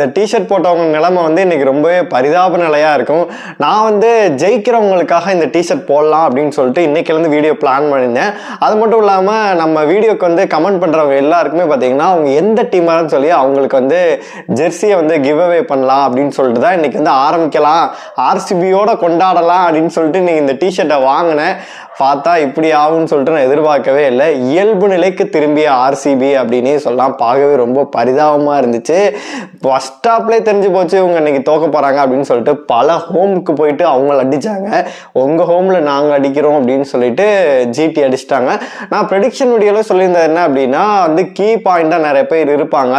இந்த டிஷர்ட் போட்டவங்க நிலைமை வந்து இன்னைக்கு ரொம்பவே பரிதாப நிலையாக இருக்கும். நான் வந்து ஜெயிக்கிறவங்களுக்காக இந்த டிஷர்ட் போடலாம் அப்படின்னு சொல்லிட்டு இன்றைக்கிலேருந்து வீடியோ பிளான் பண்ணியிருந்தேன். அது மட்டும் இல்லாமல் நம்ம வீடியோக்கு வந்து கமெண்ட் பண்ணுறவங்க எல்லாருக்குமே பார்த்தீங்கன்னா அவங்க எந்த டீமான்னு சொல்லி அவங்களுக்கு வந்து ஜெர்சியை வந்து கிவ் அவே பண்ணலாம் அப்படின்னு சொல்லிட்டு தான் இன்றைக்கி வந்து ஆரம்பிக்கலாம். ஆர்சிபியோட கொண்டாடலாம் அப்படின்னு சொல்லிட்டு நீங்கள் இந்த டிஷர்ட்டை வாங்கினேன். பார்த்தா இப்படி ஆகும்னு சொல்லிட்டு நான் எதிர்பார்க்கவே இல்லை. இயல்பு நிலைக்கு திரும்பிய ஆர்சிபி அப்படின்னே சொல்லலாம். பார்க்கவே ரொம்ப பரிதாபமாக இருந்துச்சு. ஃபஸ்ட் ஸ்டாப்லேயே தெரிஞ்சு போச்சு இவங்க இன்னைக்கு தோக்க போகிறாங்க அப்படின்னு சொல்லிட்டு பல ஹோமுக்கு போயிட்டு அவங்கள அடித்தாங்க உங்கள் ஹோமில் நாங்கள் அடிக்கிறோம் அப்படின்னு சொல்லிட்டு ஜிடி அடிச்சிட்டாங்க. நான் ப்ரெடிக்ஷன் வீடியோவில் சொல்லியிருந்தது என்ன அப்படின்னா வந்து கீ பாயிண்டாக நிறைய பேர் இருப்பாங்க.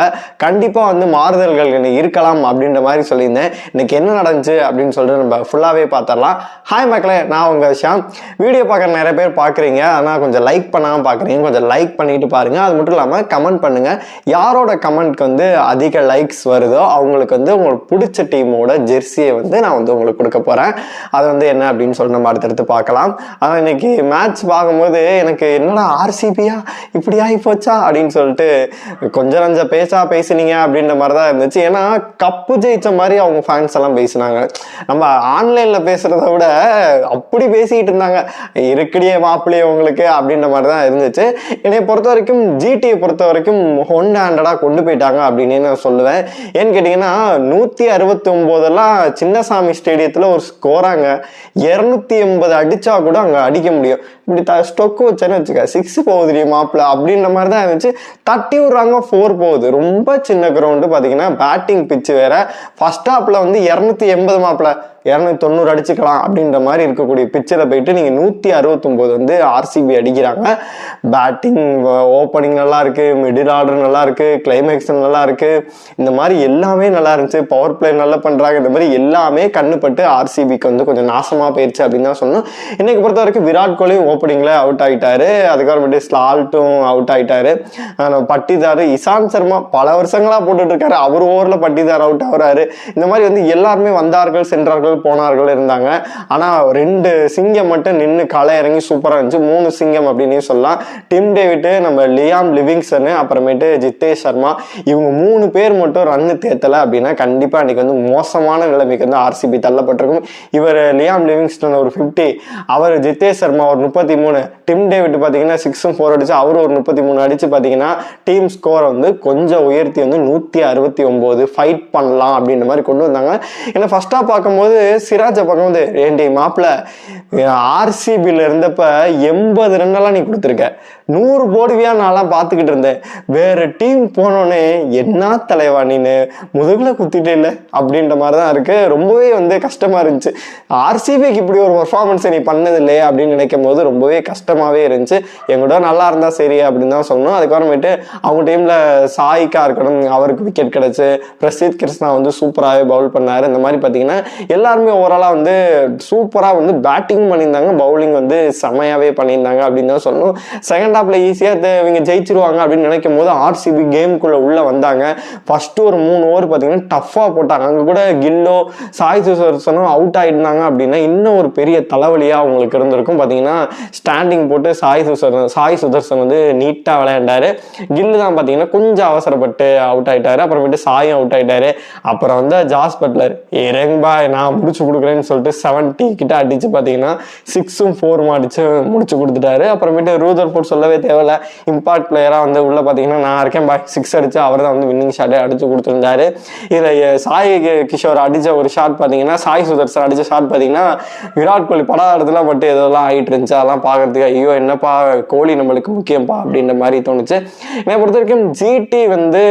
கண்டிப்பாக வந்து மாறுதல்கள் இன்னைக்கு இருக்கலாம் அப்படின்ற மாதிரி சொல்லியிருந்தேன். இன்னைக்கு என்ன நடந்துச்சு அப்படின்னு சொல்லிட்டு நம்ம ஃபுல்லாகவே பார்த்துடலாம் ஹாய் மக்களே நான் உங்கள் விஷயம் வீடியோ பார்க்குற நிறைய பேர் பார்க்குறீங்க ஆனால் கொஞ்சம் லைக் பண்ணாமல் பார்க்குறீங்க கொஞ்சம் லைக் பண்ணிட்டு பாருங்கள் அது மட்டும் இல்லாமல் கமெண்ட் பண்ணுங்கள் யாரோட கமெண்ட்க்கு வந்து அதிக லைக்ஸ் வருதோ அவங்களுக்கு வந்து உங்களுக்கு பிடிச்ச டீமோட ஜெர்சியை வந்து நான் வந்து உங்களுக்கு கொடுக்க போகிறேன் அது வந்து என்ன அப்படின்னு சொல்லி நம்ம அடுத்தடுத்து பார்க்கலாம். ஆனால் இன்னைக்கு மேட்ச் பார்க்கும்போது எனக்கு என்னடா ஆர்சிபியா இப்படி ஆகி போச்சா? அப்படின்னு சொல்லிட்டு கொஞ்சம் நஞ்ச பேச்சா பேசுனீங்க அப்படின்ற மாதிரி தான் இருந்துச்சு. ஏன்னா கப்பு ஜெயிச்ச மாதிரி அவங்க ஃபேன்ஸ் எல்லாம் பேசினாங்க. நம்ம ஆன்லைனில் பேசுகிறத விட அப்படி பேசிக்கிட்டு இருந்தாங்க. இருக்கடியே மாப்பிள்ளையே உங்களுக்கு அப்படின்ற மாதிரி தான் இருந்துச்சு. என்னை பொறுத்த வரைக்கும் ஜிடியை பொறுத்த வரைக்கும் ஒன் ஹேண்டடாக கொண்டு போயிட்டாங்க அப்படின்னு நான் சொல்லுவேன். ஏன்னு கேட்டிங்கன்னா நூற்றி அறுபத்தி ஒம்போதெல்லாம் சின்னசாமி ஸ்டேடியத்தில் ஒரு ஸ்கோராங்க இரநூத்தி எண்பது அடித்தா கூட அங்கே அடிக்க முடியும். இப்படி த ஸ்டொக்கு வச்சேன்னு வச்சுக்க சிக்ஸ் போகுது மாப்பிள அப்படின்ற மாதிரி தான் இருந்துச்சு. தட்டி விட்றாங்க ஃபோர் போகுது. ரொம்ப சின்ன கிரவுண்டு பார்த்தீங்கன்னா பேட்டிங் பிச்சு வேற. ஃபஸ்ட் ஹாப்பில் வந்து இரநூத்தி எண்பது மாப்பிள்ள இரநூத்தி தொண்ணூறு அடிச்சுக்கலாம் அப்படின்ற மாதிரி இருக்கக்கூடிய பிச்சில் போயிட்டு நீங்கள் நூற்றி அறுபத்தொம்போது வந்து ஆர்சிபி அடிக்கிறாங்க. பேட்டிங் ஓப்பனிங் நல்லா இருக்குது மிடில் ஆர்டர் நல்லா இருக்குது கிளைமேக்ஸ் நல்லா இருக்குது இந்த மாதிரி எல்லாமே நல்லா இருந்துச்சு. பவர் பிளே நல்லா பண்ணுறாங்க இந்த மாதிரி எல்லாமே கண்ணுப்பட்டு ஆர்சிபிக்கு வந்து கொஞ்சம் நாசமாக போயிடுச்சு அப்படின்னு தான் சொன்னோம் இன்னைக்கு பொறுத்த வரைக்கும் விராட் கோலியும் ஓப்பனிங்கில் அவுட் ஆகிட்டாரு அதுக்கப்புறமேட்டு ஸ்லால்ட்டும் அவுட் ஆகிட்டாரு பட்டிதார் இசாந்த் சர்மா பல வருஷங்களாக போட்டுட்ருக்காரு அவர் ஓவரில் பட்டிதார் அவுட் ஆகுறாரு. இந்த மாதிரி வந்து எல்லாருமே வந்தார்கள் சென்றார்கள் போனார்கள் இருந்தாங்க. ஆனால் ரெண்டு சிங்கம் மட்டும் நின்று களை இறங்கி சூப்பராக இருந்துச்சு. மூணு சிங்கம் அப்படின்னே சொல்லலாம். டிம் டேவிட்டு நம்ம லியாம் லிவிங்சனு அப்புறமேட்டு ஜித்தேஷ் சர்மா இவங்க மூணு பேர் மட்டும் ரன்னு தேத்தலை அப்படின்னா கண்டிப்பாக அன்றைக்கி வந்து மோசமான நிலைமைக்கு வந்து ஆர்சிபி தள்ளப்பட்டிருக்கும். இவர் லியாம் லிவிங்ஸ்டன் ஒரு ஃபிஃப்டி அவர் ஜித்தேஷ் சர்மா ஒரு முப்பத்தி மூணு டிம் டேவிட் பார்த்தீங்கன்னா சிக்ஸும் ஃபோர் அடிச்சு அவர் ஒரு முப்பத்தி மூணு அடிச்சு பார்த்தீங்கன்னா டீம் ஸ்கோரை வந்து கொஞ்சம் உயர்த்தி வந்து நூற்றி அறுபத்தி ஒம்பது ஃபைட் பண்ணலாம் அப்படின்ற மாதிரி கொண்டு வந்தாங்க. ஏன்னா ஃபர்ஸ்ட்டாக பார்க்கும்போது சிராஜை பார்க்கும்போது ஏண்டி மாப்பிள்ள ஆர்சிபியில் இருந்தப்ப எண்பது ரன்னெல்லாம் நீ கொடுத்துருக்க. நூறு போடுவியா நான்லாம் பார்த்துக்கிட்டு இருந்தேன். வேற டீம் போனோன்னே என்ன தலைவா நீனு? முதுகில் குத்திட்டே இல்லை? அப்படின்ற மாதிரி தான் இருக்கு. ரொம்பவே வந்து கஷ்டமா இருந்துச்சு. ஆர்சிபிக்கு இப்படி ஒரு பர்ஃபார்மன்ஸை நீ பண்ணதில்லையே அப்படின்னு நினைக்கும் போது ரொம்பவே கஷ்டமாவே இருந்துச்சு. எங்கூட நல்லா இருந்தா சரி அப்படின்னு தான் சொல்லணும் அதுக்கப்புறமேட்டு அவங்க டீம்ல சாய்க்கா இருக்கணும் அவருக்கு விக்கெட் கிடச்சி. பிரசித் கிருஷ்ணா வந்து சூப்பராகவே பவுல் பண்ணாரு. இந்த மாதிரி பார்த்தீங்கன்னா எல்லாருமே ஓவராலாக வந்து சூப்பராக வந்து பேட்டிங் பண்ணியிருந்தாங்க. பவுலிங் வந்து செமையாகவே பண்ணியிருந்தாங்க அப்படின்னு தான் சொல்லணும். செகண்ட் ஹாஃபில் ஈஸியாக இவங்க ஜெயிச்சிருவாங்க அப்படின்னு நினைக்கும் போது ஆர்சிபி கேமுக்குள்ளே உள்ளே வந்தாங்க. ஃபஸ்ட்டு ஒரு மூணு ஓவர் பார்த்தீங்கன்னா டஃப்பாக போட்டாங்க. அங்கே கூட கில்லோ சாய் சுசர்சனும் அவுட் ஆகிருந்தாங்க அப்படின்னா இன்னும் ஒரு பெரிய தலைவலியாக அவங்களுக்கு இருந்திருக்கும். பார்த்தீங்கன்னா ஸ்டாண்டிங் போட்டு சாய் சுசர்சன் சாய் சுதர்சன் வந்து நீட்டாக விளையாண்டாரு. கில்லு தான் பார்த்தீங்கன்னா கொஞ்சம் அவசரப்பட்டு அவுட் ஆகிட்டார் அப்புறமேட்டு சாயும் அவுட் ஆகிட்டாரு அப்புறம் வந்து ஜாஸ் பட்லர் இறங்குபா நான் முடிச்சு கொடுக்குறேன்னு சொல்லிட்டு செவன்ட்டி கிட்ட அடிச்சு பார்த்தீங்கன்னா சிக்ஸும் ஃபோரும் அடிச்சு முடிச்சு கொடுத்துட்டாரு. அப்புறமேட்டு ரூதர் ஃபோர்ட் சொல்லவே தேவையில்ல. இம்பார்ட் பிளேயராக வந்து உள்ள பார்த்தீங்கன்னா நான் இருக்கேன். பாய் சிக்ஸ் அடிச்சு அவர் தான் வந்து வின்னிங் ஷாட்டே அடிச்சு கொடுத்துருந்தாரு. இதில் சாய் கிஷோர் அடிச்ச ஒரு ஷாட் பார்த்தீங்கன்னா சாய் சுதர்சன் அடிச்ச ஷாட் பார்த்தீங்கன்னா விராட் கோலி படாத மட்டும் எதெல்லாம் ஆகிட்டு இருந்துச்சு. அதெல்லாம் பார்க்கறதுக்கு ஐயோ என்னப்பா கோலி நம்மளுக்கு முக்கியம்ப்பா அப்படின்ற மாதிரி தோணுச்சு. என்னை பொறுத்த வரைக்கும் ஜிடி வந்து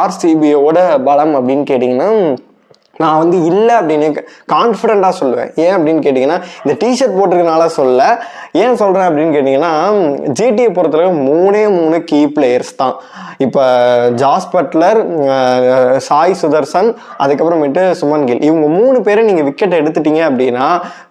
ஆர்சிபியோட பலம் அப்படின்னு கேட்டிங்கன்னா நான் வந்து இல்லை அப்படின்னு கான்ஃபிடென்ட்டாக சொல்லுவேன். ஏன் அப்படின்னு கேட்டிங்கன்னா இந்த டிஷர்ட் போட்டிருக்கனால சொல்ல ஏன் சொல்கிறேன் அப்படின்னு கேட்டிங்கன்னா ஜிடியை பொறுத்தளவு மூணே மூணு கீ பிளேயர்ஸ் தான். இப்போ ஜாஸ் பட்லர் சாய் சுதர்சன் அதுக்கப்புறமேட்டு சுமன் கில் இவங்க மூணு பேரை நீங்கள் விக்கெட் எடுத்துட்டீங்க அப்படின்னா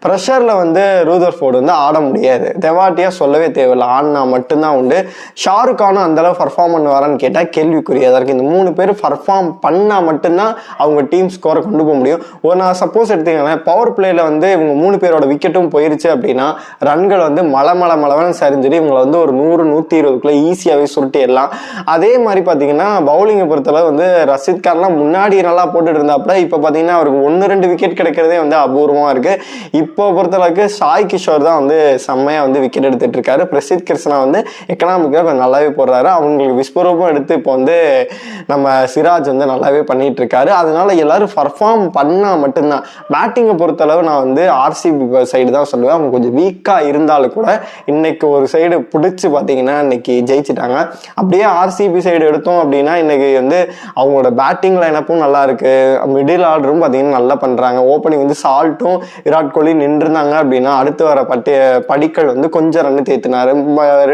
ப்ரெஷரில் வந்து ரூதர் ஃபோர்டு வந்து ஆட முடியாது. தெவாட்டியாக சொல்லவே தேவையில்லை. ஆடினா மட்டும்தான் உண்டு. ஷாருக் கானும் அந்தளவு பர்ஃபார்ம் பண்ணுவாரான்னு கேட்டால் கேள்விக்குரியதாக இருக்குது இந்த மூணு பேர் பர்ஃபார்ம் பண்ணால் மட்டும்தான் அவங்க டீம் ஸ்கோரை கொண்டு கொண்டு போக முடியும். ஒரு நான் சப்போஸ் எடுத்தீங்கன்னா பவர் பிளேயில் வந்து இவங்க மூணு பேரோட விக்கெட்டும் போயிருச்சு அப்படின்னா ரன்கள் வந்து மலை மலை மலவன் சரிஞ்சிட்டு இவங்களை வந்து ஒரு நூறு நூற்றி இருபதுக்குள்ளே ஈஸியாகவே சுருட்டிடலாம். அதே மாதிரி பார்த்தீங்கன்னா பவுலிங்கை பொறுத்தளவு வந்து ரஷித் கான்லாம் முன்னாடி நல்லா போட்டுட்டு இருந்தாப்புல இப்போ பார்த்தீங்கன்னா அவருக்கு ஒன்று ரெண்டு விக்கெட் கிடைக்கிறதே வந்து அபூர்வமாக இருக்குது இப்போ பொறுத்தளவுக்கு சாய் கிஷோர் தான் வந்து செம்மையாக வந்து விக்கெட் எடுத்துகிட்டு இருக்காரு. பிரசித் கிருஷ்ணா வந்து எக்கனாமிக்காக கொஞ்சம் நல்லாவே போடுறாரு. அவங்களுக்கு விஸ்வரூபம் எடுத்து இப்போ வந்து நம்ம சிராஜ் வந்து நல்லாவே பண்ணிட்டு இருக்காரு. அதனால எல்லாரும் பர்ஃபார்ம் பண்ணால் மட்டும்தான். பேட்டிங்கை பொறுத்தளவு நான் வந்து ஆர்சிபி சைடு தான் சொல்லுவேன். அவங்க கொஞ்சம் வீக்காக இருந்தாலும் கூட இன்னைக்கு ஒரு சைடு பிடிச்சி பார்த்தீங்கன்னா இன்னைக்கு ஜெயிச்சிட்டாங்க. அப்படியே ஆர்சிபி சைடு எடுத்தோம் அப்படின்னா இன்னைக்கு வந்து அவங்களோட பேட்டிங் லைனப்பும் நல்லா இருக்கு. மிடில் ஆர்டரும் பார்த்தீங்கன்னா நல்லா பண்ணுறாங்க ஓப்பனிங் வந்து சால்ட்டும் விராட் கோலி நின்றுருந்தாங்க அப்படின்னா அடுத்து வர பட்டி படிக்கல் வந்து கொஞ்சம் ரன் தேத்தினாரு.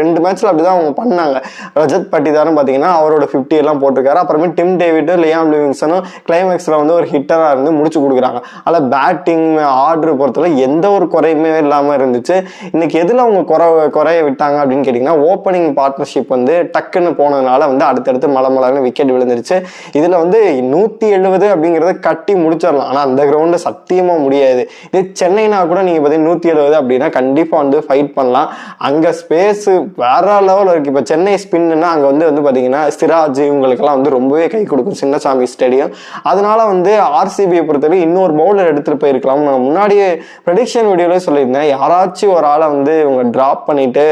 ரெண்டு மேட்ச்சில் அப்படி தான் அவங்க பண்ணாங்க. ரஜத் பட்டிதாரும் பார்த்தீங்கன்னா அவரோட 50 எல்லாம் போட்டிருக்காரு. அப்புறமே டிம் டேவிட்டும் லியாம் லிவிங்ஸனும் கிளைமேக்ஸில் வந்து ஒரு ஹிட்டர் இருந்து முடிச்சு கொடுக்குறாங்க. அதில் பேட்டிங் ஆர்டர் பொறுத்தவரை எந்த ஒரு குறையுமே இல்லாமல் இருந்துச்சு. இன்னைக்கு எதில் அவங்க குறை குறைய விட்டாங்க அப்படின்னு கேட்டிங்கன்னா ஓப்பனிங் பார்ட்னர்ஷிப் வந்து டக்குன்னு போனதுனால வந்து அடுத்தடுத்து மலை மலைன்னு விக்கெட் விழுந்துருச்சு. இதில் வந்து நூற்றி எழுபது அப்படிங்கிறத கட்டி முடிச்சிடலாம். ஆனால் அந்த கிரவுண்டில் சத்தியமாக முடியாது. இது சென்னைனா கூட நீங்கள் பார்த்தீங்கன்னா நூற்றி எழுபது அப்படின்னா கண்டிப்பாக வந்து ஃபைட் பண்ணலாம். அங்கே ஸ்பேஸு வேற லெவலில் இருக்குது இப்போ சென்னை ஸ்பின்னுன்னா அங்கே வந்து வந்து பார்த்தீங்கன்னா சிராஜ் இவங்களுக்கெல்லாம் வந்து ரொம்பவே கை கொடுக்கும். சின்னசாமி ஸ்டேடியம் அதனால வந்து ஆர்சிபியை பொறுத்தவரை இன்னொரு பவுலர் எடுத்துகிட்டு போயிருக்கலாம் நான் முன்னாடியே ப்ரெடிக்ஷன் வீடியோவில் சொல்லியிருந்தேன். யாராச்சும் ஒரு ஆளை வந்து இவங்க ட்ராப் பண்ணிவிட்டு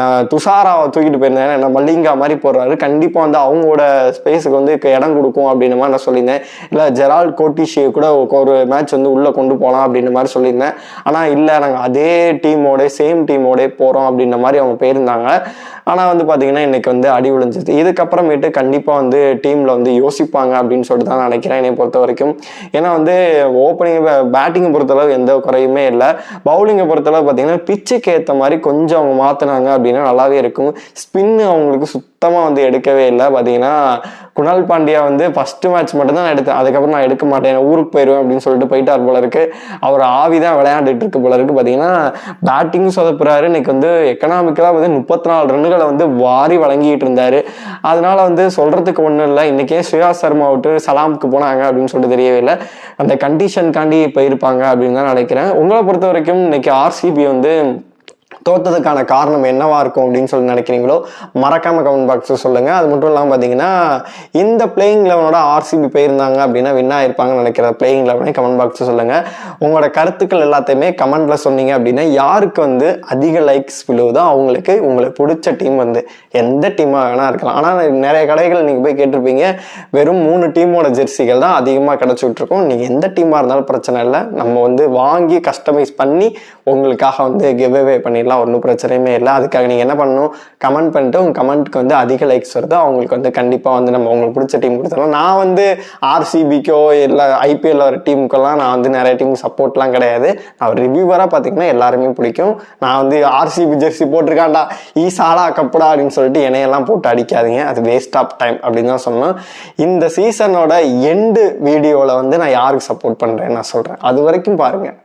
நான் துஷாராவை தூக்கிட்டு போயிருந்தேன். என்ன மல்லிங்கா மாதிரி போடுறாரு. கண்டிப்பாக வந்து அவங்களோட ஸ்பேஸுக்கு வந்து இடம் கொடுக்கும் அப்படின்னு மாதிரி நான் சொல்லியிருந்தேன். இல்லை ஜெரால் கோட்டிஷியை கூட ஒரு மேட்ச் வந்து உள்ளே கொண்டு போகலாம் அப்படின்ற மாதிரி சொல்லியிருந்தேன். ஆனால் இல்லை நாங்கள் அதே டீமோட சேம் டீமோட போகிறோம் அப்படின்ற மாதிரி அவங்க போயிருந்தாங்க. ஆனால் வந்து பார்த்தீங்கன்னா இன்றைக்கி வந்து அடி விழுந்துச்சு இதுக்கப்புறமேட்டு கண்டிப்பாக வந்து டீமில் வந்து யோசிப்பாங்க அப்படின்னு சொல்லிட்டு தான் நினைக்கிறேன். என்னை பொறுத்த வரைக்கும் ஏன்னா வந்து ஓப்பனிங் பேட்டிங்கை பொறுத்தளவு எந்த குறையுமே இல்லை. பவுலிங்கை பொறுத்தளவு பார்த்தீங்கன்னா பிச்சுக்கு ஏற்ற மாதிரி கொஞ்சம் அவங்க மாற்றினாங்க அப்படின்னா நல்லாவே இருக்கும். ஸ்பின்னு அவங்களுக்கு சுத்தமாக வந்து எடுக்கவே இல்லை. பார்த்தீங்கன்னா குணால் பாண்டியா வந்து ஃபஸ்ட்டு மேட்ச் மட்டும் தான் நான் எடுத்தேன். அதுக்கப்புறம் நான் எடுக்க மாட்டேன். ஊருக்கு போயிடுவேன் அப்படின்னு சொல்லிட்டு போயிட்டார் போல இருக்கு. அவர் ஆவி தான் விளையாண்டுட்டு இருக்கு போல இருக்கு. பார்த்தீங்கன்னா பேட்டிங் சொதப்புறாரு இன்னைக்கு வந்து எக்கனாமிக்கலாக வந்து முப்பத்தி நாலு ரன்னுகளை வந்து வாரி வழங்கிட்டு இருந்தார். அதனால வந்து சொல்கிறதுக்கு ஒன்றும் இல்லை. இன்னைக்கே சுயா சர்மா விட்டு சலாமுக்கு போனாங்க அப்படின்னு சொல்லிட்டு தெரியவே இல்லை. அந்த கண்டிஷன்காண்டி போயிருப்பாங்க அப்படின்னு தான் நினைக்கிறேன். உங்களை பொறுத்த வரைக்கும் இன்னைக்கு ஆர்சிபி வந்து தோத்ததுக்கான காரணம் என்னவா இருக்கும் அப்படின்னு சொல்லி நினைக்கிறீங்களோ மறக்காம கமெண்ட் பாக்ஸில் சொல்லுங்க. அது மட்டும் இல்லாமல் பார்த்தீங்கன்னா இந்த பிளேயிங் லெவனோட ஆர்சிபி போயிருந்தாங்க அப்படின்னா வின் ஆயிருப்பாங்கன்னு நினைக்கிற பிளேயிங் லெவனே கமெண்ட் பாக்ஸில் சொல்லுங்க. உங்களோட கருத்துக்கள் எல்லாத்தையுமே கமெண்ட்ல சொன்னீங்க அப்படின்னா யாருக்கு வந்து அதிக லைக்ஸ் விழுவுதோ அவங்களுக்கு உங்களுக்கு பிடிச்ச டீம் வந்து எந்த டீமாக வேணா இருக்கலாம். ஆனால் நிறைய கடைகள் நீங்கள் போய் கேட்டிருப்பீங்க வெறும் மூணு டீமோட ஜெர்சிகள் தான் அதிகமாக கிடச்சிட்டு நீங்கள் எந்த டீமாக இருந்தாலும் பிரச்சனை இல்லை. நம்ம வந்து வாங்கி கஸ்டமைஸ் பண்ணி உங்களுக்காக வந்து கிவ்அவே பண்ணிடலாம். ஒன்றும் பிரச்சனையுமே இல்லை. அதுக்காக நீங்கள் என்ன பண்ணணும்? கமெண்ட் பண்ணிட்டு உங்கள் கமெண்ட்க்கு வந்து அதிக லைக்ஸ் வருதோ அவங்களுக்கு வந்து கண்டிப்பாக வந்து நம்ம உங்களுக்கு பிடிச்ச டீம் கொடுத்துடலாம். நான் வந்து ஆர்சிபிக்கோ இல்லை ஐபிஎல் வர டீமுக்கெல்லாம் நான் வந்து நிறைய டீம் சப்போர்ட்லாம் கிடையாது. நான் ரிவ்யூவராக பார்த்தீங்கன்னா எல்லாருமே பிடிக்கும். நான் வந்து ஆர்சிபி ஜெர்சி போட்டிருக்காண்டா ஈசாலா கப்புடா அப்படின்னு சொல்லிட்டு என்னையெல்லாம் போட்டு அடிக்காதீங்க. அது வேஸ்ட் ஆஃப் டைம் அப்படின்னு தான் சொன்னோம். இந்த சீசனோட எண்டு வீடியோவில் வந்து நான் யாருக்கு சப்போர்ட் பண்ணுறேன்னு நான் சொல்கிறேன் அது வரைக்கும் பாருங்கள்